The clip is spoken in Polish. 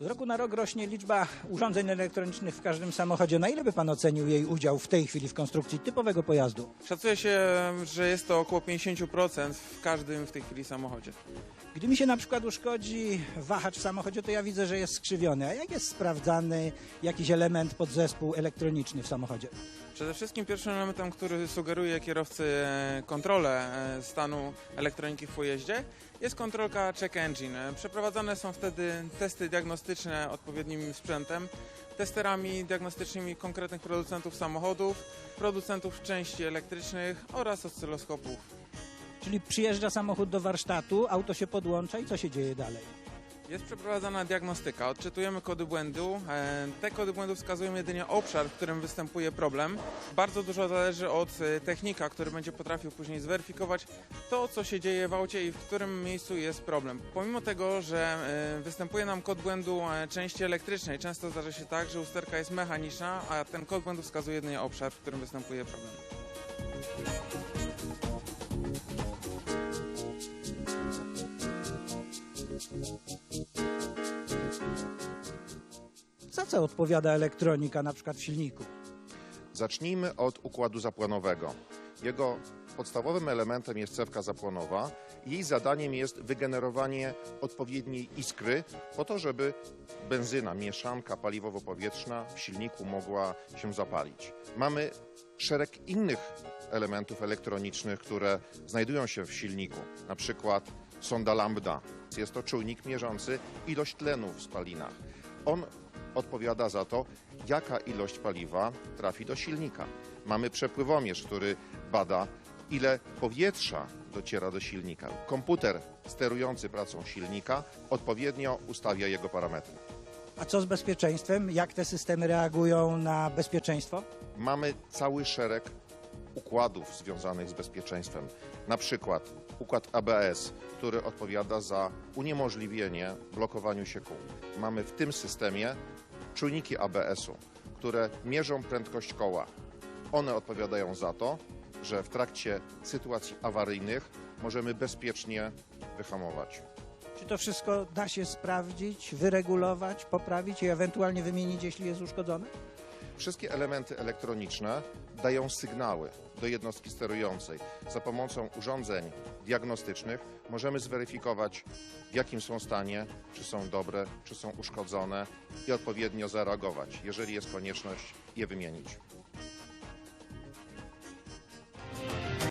Z roku na rok rośnie liczba urządzeń elektronicznych w każdym samochodzie. Na ile by pan ocenił jej udział w tej chwili w konstrukcji typowego pojazdu? Szacuje się, że jest to około 50% w każdym w tej chwili samochodzie. Gdy mi się na przykład uszkodzi wahacz w samochodzie, to ja widzę, że jest skrzywiony. A jak jest sprawdzany jakiś element, podzespół elektroniczny w samochodzie? Przede wszystkim pierwszym elementem, który sugeruje kierowcy kontrolę e, stanu elektroniki w pojeździe jest kontrolka check engine. Przeprowadzane są wtedy testy diagnostyczne odpowiednim sprzętem, testerami diagnostycznymi konkretnych producentów samochodów, producentów części elektrycznych oraz oscyloskopów. Czyli przyjeżdża samochód do warsztatu, auto się podłącza i co się dzieje dalej? Jest przeprowadzana diagnostyka, odczytujemy kody błędu. E, Te kody błędu wskazują jedynie obszar, w którym występuje problem. Bardzo dużo zależy od e, technika, który będzie potrafił później zweryfikować to, co się dzieje w aucie i w którym miejscu jest problem. Pomimo tego, że e, występuje nam kod błędu części elektrycznej, często zdarza się tak, że usterka jest mechaniczna, a ten kod błędu wskazuje jedynie obszar, w którym występuje problem. Za co odpowiada elektronika na przykład w silniku? Zacznijmy od układu zapłonowego. Jego podstawowym elementem jest cewka zapłonowa. Jej zadaniem jest wygenerowanie odpowiedniej iskry po to, żeby benzyna, mieszanka paliwowo-powietrzna w silniku mogła się zapalić. Mamy szereg innych elementów elektronicznych, które znajdują się w silniku, na przykład sonda lambda. Jest to czujnik mierzący ilość tlenu w spalinach. On odpowiada za to, jaka ilość paliwa trafi do silnika. Mamy przepływomierz, który bada, ile powietrza dociera do silnika. Komputer sterujący pracą silnika odpowiednio ustawia jego parametry. A co z bezpieczeństwem? Jak te systemy reagują na bezpieczeństwo? Mamy cały szereg układów związanych z bezpieczeństwem. Na przykład układ ABS, który odpowiada za uniemożliwienie blokowaniu się kół. Mamy w tym systemie czujniki ABS-u, które mierzą prędkość koła. One odpowiadają za to, że w trakcie sytuacji awaryjnych możemy bezpiecznie wyhamować. Czy to wszystko da się sprawdzić, wyregulować, poprawić i ewentualnie wymienić, jeśli jest uszkodzone? Wszystkie elementy elektroniczne dają sygnały do jednostki sterującej. Za pomocą urządzeń diagnostycznych możemy zweryfikować, w jakim są stanie, czy są dobre, czy są uszkodzone i odpowiednio zareagować, jeżeli jest konieczność je wymienić.